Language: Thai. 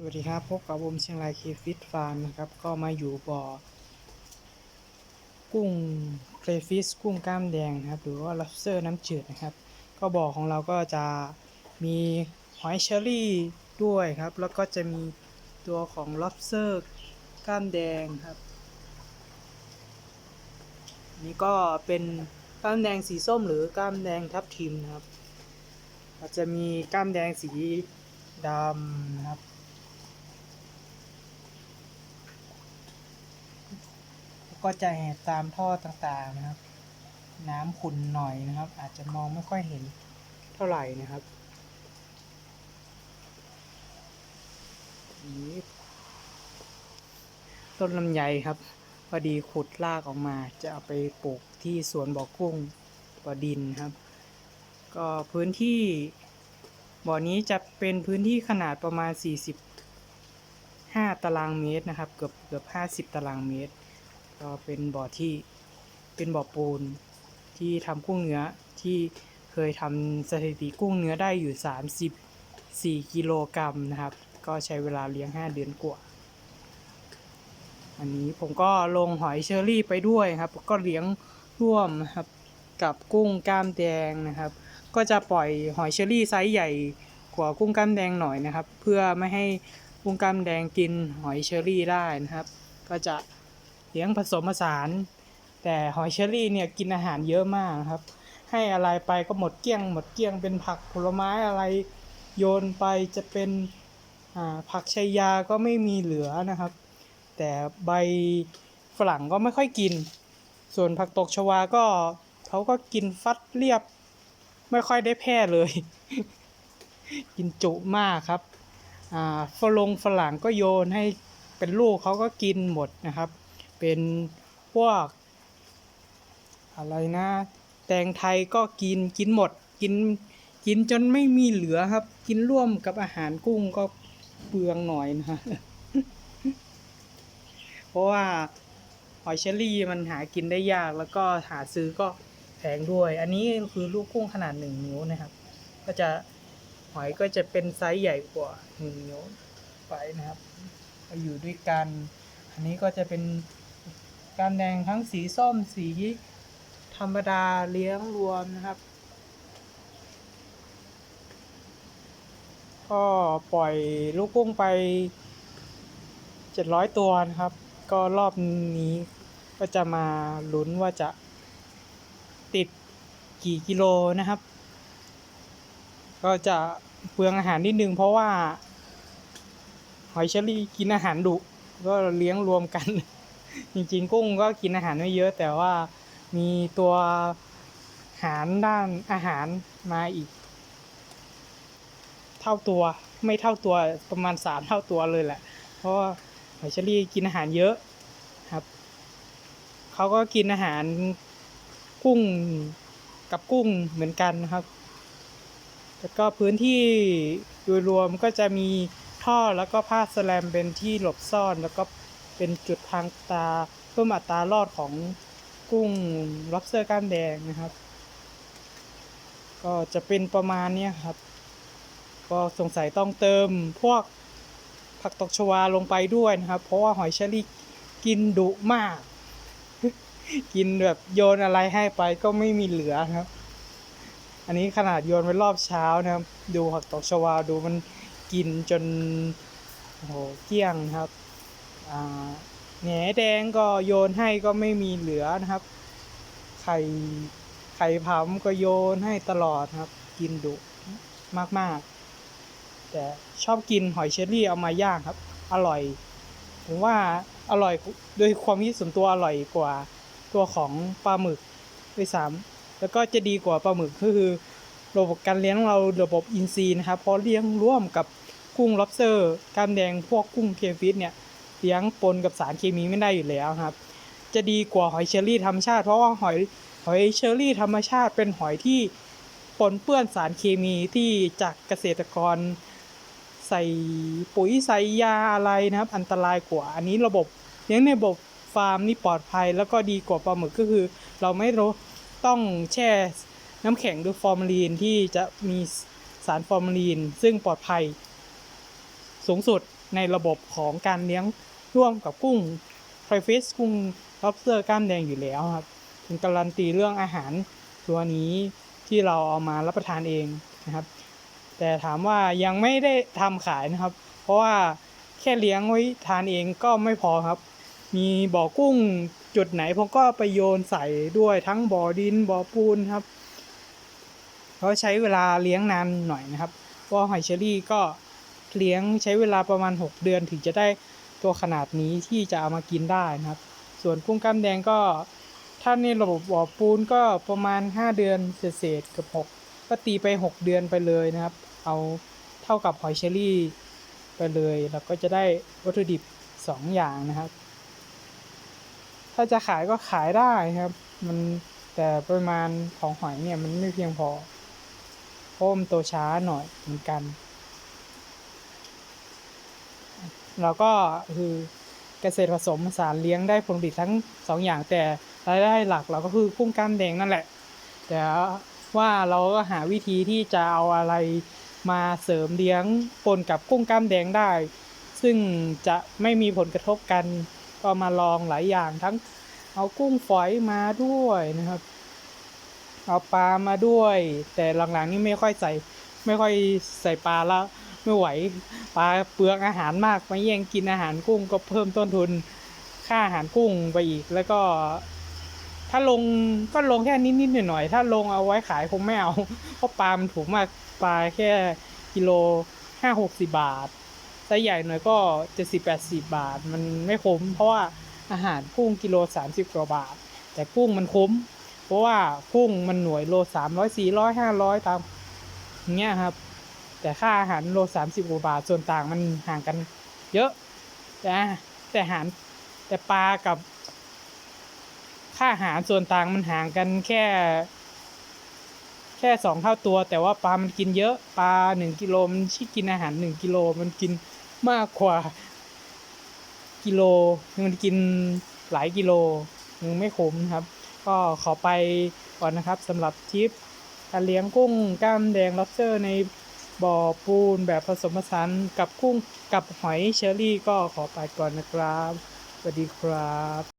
สวัสดีครับ พบกับผมเชียงรายเคฟิตฟาร์มนะครับ ก็มาอยู่บ่อ กุ้งเครฟิชกุ้งกล้ามแดงนะครับ หรือว่า lobster น้ำจืดนะครับ ก็บ่อของเราก็จะมีหอยเชอรี่ด้วยครับ แล้วก็จะมีตัวของ lobster กล้ามแดงครับ นี่ก็เป็นกล้ามแดงสีส้มหรือกล้ามแดงทับทิมนะครับอาจจะมีกล้ามแดงสีดำนะครับ ก็จะแหกตามท่อต่างๆนะครับ น้ำขุ่นหน่อยนะครับ อาจจะมองไม่ค่อยเห็นเท่าไหร่นะครับต้นลำไยครับพอดีขุดรากออกมาจะเอาไปปลูกที่สวนบ่อกุ้งบ่อดินครับ ก็พื้นที่บ่อนี้จะเป็นพื้นที่ขนาดประมาณ 45 ตารางเมตรนะครับ เกือบเกือบ 50 ตารางเมตร ก็เป็นบ่อที่เป็นบ่อปูนที่ทำกุ้งเนื้อที่เคยทำสถิติกุ้งเนื้อได้อยู่ 34 กิโลกรัมนะครับ ก็ใช้เวลาเลี้ยง 5 เดือนกว่า อันนี้ผมก็ลงหอยเชอรี่ไปด้วยครับ ก็เลี้ยงร่วมนะครับกับกุ้งกล้ามแดงนะครับ ก็จะปล่อยหอยเชอรี่ไซส์ใหญ่กว่ากุ้งกล้ามแดงหน่อยนะครับ เพื่อไม่ให้กุ้งกล้ามแดงกินหอยเชอรี่ได้นะครับ ก็จะ เลี้ยงผสมผสาน แต่หอยเชอรี่เนี่ยกินอาหารเยอะมากครับ ให้อะไรไปก็หมดเกลี้ยง หมดเกลี้ยงเป็นผักผลไม้อะไรโยนไปจะเป็นผักชายาก็ไม่มีเหลือนะครับ แต่ใบฝรั่งก็ไม่ค่อยกิน ส่วนผักตกชวาก็เขาก็กินฟัดเรียบ ไม่ค่อยได้แพร่เลย กินจุมากครับฝรงฝรั่งก็โยนให้เป็นลูกเขาก็กินหมดนะครับ เป็นพวก อะไรนะ แตงไทยก็กินกินหมด กินกินจนไม่มีเหลือครับ กินร่วมกับอาหารกุ้งก็เปลืองหน่อยนะ เพราะว่าหอยเชอรี่มันหากินได้ยากแล้วก็หาซื้อก็แพงด้วย อันนี้คือลูกกุ้งขนาดหนึ่งนิ้วนะครับ ก็จะหอยก็จะเป็นไซส์ใหญ่กว่าหนึ่งนิ้วไปนะครับ อยู่ด้วยกัน อันนี้ก็จะเป็น การแดงทั้งสีส้มสีธรรมดาเลี้ยงรวมนะครับ ก็ปล่อยลูกกุ้งไป 700 ตัวนะครับ ก็รอบนี้ก็จะมาลุ้นว่าจะติดกี่กิโลนะครับ ก็จะเปลืองอาหารนิดนึงเพราะว่า หอยเชอรี่กินอาหารดุก็เลี้ยงรวมกัน จริงๆ กุ้งก็กินอาหารไม่เยอะ แต่ว่ามีตัวหารด้านอาหารมาอีก เท่าตัวไม่เท่าตัวประมาณสามเท่าตัวเลยแหละ เพราะว่าหอยเชอรี่กินอาหารเยอะครับเขาก็กินอาหารกุ้งกับกุ้งเหมือนกันนะครับ แล้วก็พื้นที่โดยรวมก็จะมีท่อแล้วก็ผ้าสแลมเป็นที่หลบซ่อนแล้วก็ เป็นจุดทางตาเพิ่มอัตรารอดของกุ้ง lobster ก้ามแดงนะครับ ก็จะเป็นประมาณนี้ครับ ก็สงสัยต้องเติมพวกผักตกชวาลงไปด้วยนะครับ เพราะว่าหอยเชอรี่กินดุมาก กินแบบโยนอะไรให้ไปก็ไม่มีเหลือครับ อันนี้ขนาดโยนไปรอบเช้านะครับ ดูผักตกชวาดูมันกินจนโอ้โหเกลี้ยงนะครับ แหนแดงก็โยนให้ก็ไม่มีเหลือนะครับ ไข่ไข่ผำก็โยนให้ตลอดครับ กินดุมากๆ แต่ชอบกินหอยเชอรี่เอามาย่างครับ อร่อย ผมว่าอร่อยโดยความคิดส่วนตัวอร่อยกว่าตัวของปลาหมึกด้วยซ้ำแล้วก็จะดีกว่าปลาหมึกก็คือระบบการเลี้ยงเราระบบอินทรีย์นะครับเพราะเลี้ยงร่วมกับกุ้ง lobster กล้ามแดงพวกกุ้งเคฟิสเนี่ย เลี้ยงปนกับสารเคมีไม่ได้อยู่แล้วครับ จะดีกว่าหอยเชอรี่ธรรมชาติ เพราะว่าหอยหอยเชอรี่ธรรมชาติเป็นหอยที่ปนเปื้อนสารเคมีที่จากเกษตรกร ใส่ปุ๋ยใส่ยาอะไรนะครับ อันตรายกว่าอันนี้ระบบเลี้ยงในระบบฟาร์มนี่ปลอดภัย แล้วก็ดีกว่าปลาหมึกก็คือ เราไม่ต้องแช่น้ำแข็งด้วยฟอร์มาลีนที่จะมีสารฟอร์มาลีน ซึ่งปลอดภัย สูงสุดในระบบของการเลี้ยงร่วมกับกุ้งไฟฟิสกุ้ง lobster กล้ามแดงอยู่แล้วครับถึงการันตีเรื่องอาหารตัวนี้ที่เราเอามารับประทานเองนะครับ แต่ถามว่ายังไม่ได้ทำขายนะครับ เพราะว่าแค่เลี้ยงไว้ทานเองก็ไม่พอครับ มีบ่อกุ้งจุดไหนผมก็ไปโยนใส่ด้วยทั้งบ่อดินบ่อปูนครับเพราะใช้เวลาเลี้ยงนานหน่อยนะครับเพราะหอยเชอรี่ก็ เลี้ยงใช้เวลาประมาณ 6 เดือนถึงจะได้ตัวขนาดนี้ที่จะเอามากินได้นะครับ ส่วนกุ้งกล้ามแดงก็ถ้าในระบบบ่อปูนก็ประมาณ 5 เดือนเศษๆกับ 6 ก็ตีไป 6 เดือนไปเลยนะครับ เอาเท่ากับหอยเชอรี่ไปเลยแล้วก็จะได้วัตถุดิบ 2 อย่างนะครับ ถ้าจะขายก็ขายได้ครับ มันแต่ปริมาณของหอยเนี่ยมันไม่เพียงพอเพราะมันโตช้าหน่อยเหมือนกัน เราก็คือเกษตรผสมสานเลี้ยงได้ผลผลิตทั้งสองอย่าง แต่รายได้หลักเราก็คือกุ้งกล้ามแดงนั่นแหละ แต่ว่าเราก็หาวิธีที่จะเอาอะไรมาเสริมเลี้ยงปนกับกุ้งกล้ามแดงได้ ซึ่งจะไม่มีผลกระทบกันก็มาลองหลายอย่างทั้งเอากุ้งฝอยมาด้วยนะครับ เอาปลามาด้วย แต่หลังๆนี่ไม่ค่อยใส่ไม่ค่อยใส่ปลาแล้ว ไม่ไหวปลาเปลืองอาหารมากมาแย่งกินอาหารกุ้งก็เพิ่มต้นทุนค่าอาหารกุ้งไปอีก แล้วก็ ถ้าลงก็ลงแค่นิดๆหน่อยๆถ้าลงเอาไว้ขายคงไม่เอาเพราะปลามันถูกมากปลาแค่กิโลห้าหกสิบาทไซส์ใหญ่หน่อยก็เจ็ดสิบแปดสิบาท มันไม่คุ้มเพราะว่าอาหารกุ้งกิโลสามสิบกว่าบาท แต่กุ้งมันคุ้ม เพราะว่ากุ้งมันหน่วยโลสามร้อยสี่ร้อยห้าร้อยตามอย่างเงี้ยครับ แต่ค่าอาหารโลสามสิบกว่าบาทส่วนต่างมันห่างกัน เยอะแต่แต่อาหารแต่ปลากับ ค่าอาหารส่วนต่างมันห่างกันแค่ แค่สองเท่าตัว แต่ว่าปลามันกินเยอะปลาหนึ่งกิโลมันที่กินอาหารหนึ่งกิโลมันกินมากกว่ากิโลมันกินหลายกิโลยังไม่คุ้มครับ ก็ขอไปก่อนนะครับสำหรับทริปการเลี้ยงกุ้งกล้ามแดงล็อบสเตอร์ใน บ่อปูนแบบผสมผสานกับกุ้งกับหอยเชอรี่ก็ขอไปก่อนนะครับ สวัสดีครับ